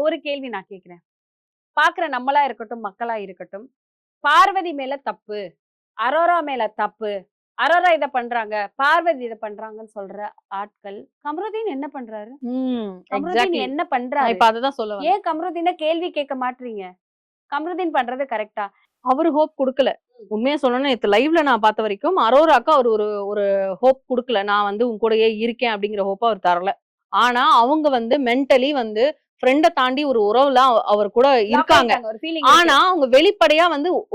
ஒரு கேள்வி நான் கேக்குறேன் பாக்குற நம்மளா இருக்கட்டும் மக்களா இருக்கட்டும் பார்வதி மேல தப்பு அரோரா மேல தப்பு அரோரா இத பண்றாங்க பார்வதி இத பண்றாங்கன்னு சொல்ற ஆட்கள் கமருதீன் என்ன பண்றாரு? கமருதீன் என்ன பண்றாரு? இப்ப அததான் சொல்ல. ஏன் கமருதீன கேள்வி கேட்க மாட்டீங்க கமருதீன் பண்றது கரெக்டா அவரு ஹோப் கொடுக்கல. உண்மையா சொல்லணும்னா நேத்து லைவ்ல நான் பார்த்த வரைக்கும் அரோராக்கு அவர் ஒரு ஒரு ஹோப் கொடுக்கல. நான் வந்து உன் கூடயே இருக்கேன் அப்படிங்கிற ஹோப் அவர் தரல. ஆனா அவங்க வந்து மென்டலி வந்து ஃப்ரெண்டை தாண்டி ஒரு உறவுல அவ- அவர் கூட இருக்காங்க. ஒரு ஃபீலிங் ஆனா அவங்க வெளிப்படையா வந்து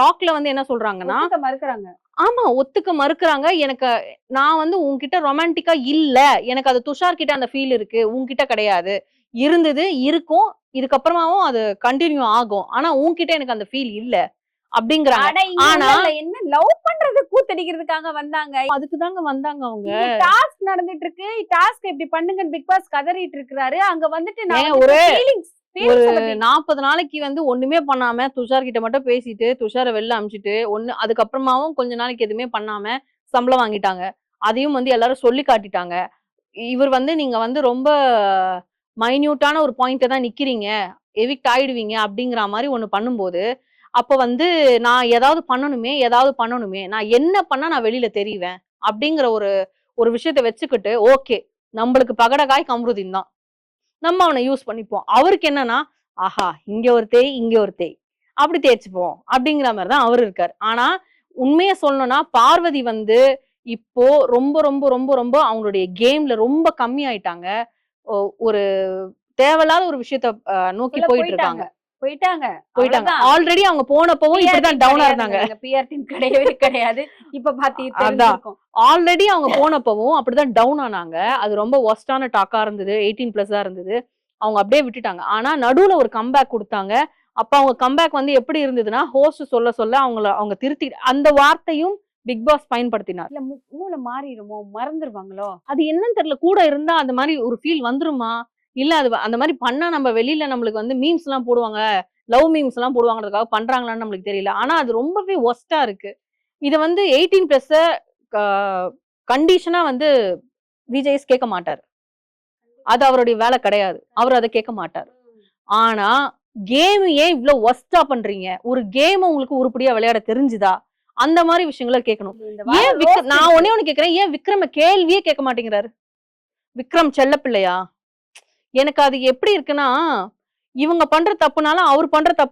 டாக்ல வந்து என்ன சொல்றாங்கன்னா மறுக்கறாங்க. ஆமா ஒத்துக்க மறுக்கறாங்க. எனக்கு நான் வந்து உன்கிட்ட ரொமான்டிக்கா இல்ல. எனக்கு அது துஷார் கிட்ட அந்த ஃபீல் இருக்கு. உன்கிட்ட கிடையாது. இருந்தது இருக்கும். இதுக்கப்புறமாவும் அது கண்டினியூ ஆகும். ஆனா உன்கிட்ட எனக்கு அந்த ஃபீல் இல்ல. அப்படிங்கறாங்க. ஆனா என்ன லவ் பண்றது? கூத்தடிக்கிறதுக்காக வந்தாங்க. அதுக்கு தாங்க வந்தாங்க அவங்க. டாஸ்க் நடந்துட்டு இருக்கு டாஸ்க் இப்படி பண்ணுங்க பிக் பாஸ் கதறிட்டு இருக்காரு அங்க வந்துட்டு நான் ஒரு- ஒரு நாற்பது நாளைக்கு வந்து ஒண்ணுமே பண்ணாம துஷார் கிட்ட மட்டும் பேசிட்டு துஷாரை வெளில அமிச்சிட்டு ஒண்ணு அதுக்கப்புறமாவும் கொஞ்ச நாளைக்கு எதுவுமே பண்ணாம சம்பளம் வாங்கிட்டாங்க. அதையும் வந்து எல்லாரும் சொல்லி காட்டிட்டாங்க. இவர் வந்து நீங்க வந்து ரொம்ப மைன்யூட்டான ஒரு பாயிண்ட்டை தான் நிக்கிறீங்க. எவிக்ட் ஆயிடுவீங்க அப்படிங்கிற மாதிரி ஒண்ணு பண்ணும்போது அப்ப வந்து நான் ஏதாவது பண்ணணுமே ஏதாவது பண்ணணுமே நான் என்ன பண்ணா நான் வெளியில தெரிவேன் அப்படிங்கிற ஒரு ஒரு விஷயத்த வச்சுக்கிட்டு ஓகே நம்மளுக்கு பகடகாய் கம்ருதீன் தான். நம்ம அவனை யூஸ் பண்ணிப்போம். அவருக்கு என்னன்னா ஆஹா இங்க ஒரு தேய் இங்க ஒரு தேய் அப்படி தேய்ச்சுப்போம் அப்படிங்கிற மாதிரி தான் அவர் இருக்காரு. ஆனா உண்மையை சொல்லணும்னா பார்வதி வந்து இப்போ ரொம்ப ரொம்ப ரொம்ப ரொம்ப அவங்களுடைய கேம்ல ரொம்ப கம்மி ஆயிட்டாங்க ஒரு தேவையில்லாத ஒரு விஷயத்த நோக்கி போயிட்டு இருக்காங்க. போயிட்டாங்க. போயிட்டாங்க. ஆல்ரெடி அவங்க போனப்பவும் இப்படிதான் டவுனா இருந்தாங்க. பிஆர் டீம் கிடையவே கிடையாது. இப்ப பாத்தி அதான். தெரிஞ்சிருக்கும். ஆல்ரெடி அவங்க போனப்பவும் அப்படிதான் டவுன் ஆனாங்க. அது ரொம்ப ஒஸ்டான டாக்கா இருந்தது. எயிட்டீன் பிளஸா இருந்தது. அவங்க அப்படியே விட்டுட்டாங்க. ஆனா நடுவுல ஒரு கம்பேக் கொடுத்தாங்க. அப்ப அவங்க கம்பேக் வந்து எப்படி இருந்ததுன்னா ஹோஸ்ட் சொல்ல சொல்ல அவங்கள அவங்க திருத்தி அந்த வார்த்தையும் பிக் பாஸ் பயன்படுத்தினார். இல்ல மூளை மாறிடுமோ? மறந்துருவாங்களோ? அது என்னன்னு தெரியல. கூட இருந்தா அந்த மாதிரி ஒரு ஃபீல் வந்துருமா? இல்ல அது அந்த மாதிரி பண்ணா நம்ம வெளியில நம்மளுக்கு வந்து மீம்ஸ் எல்லாம் போடுவாங்க. லவ் மீம்ஸ் எல்லாம் போடுவாங்கிறதுக்காக பண்றாங்களான்னு நம்மளுக்கு தெரியல. ஆனா அது ரொம்பவே ஒஸ்டா இருக்கு. இது வந்து எயிட்டீன் பிளஸ் கண்டிஷனா வந்து விஜய்ஸ் கேட்க மாட்டார். அது அவருடைய வேலை கிடையாது. அவர் அதை கேட்க மாட்டார். ஆனா கேம் ஏன் இவ்வளவு ஒஸ்டா பண்றீங்க? ஒரு கேம் உங்களுக்கு உருப்படியா விளையாட தெரிஞ்சுதா? அந்த மாதிரி விஷயங்களை கேட்கணும். ஏன் நான். ஒன்னே ஒண்ணு கேக்குறேன் ஏன் விக்ரம கேள்வியே கேட்க மாட்டேங்கிறாரு? விக்ரம் செல்ல பிள்ளையா எனக்கு அது எப்படி இருக்குன்னா இவங்க பண்ற தப்புனால அவர் பண்ற தப்ப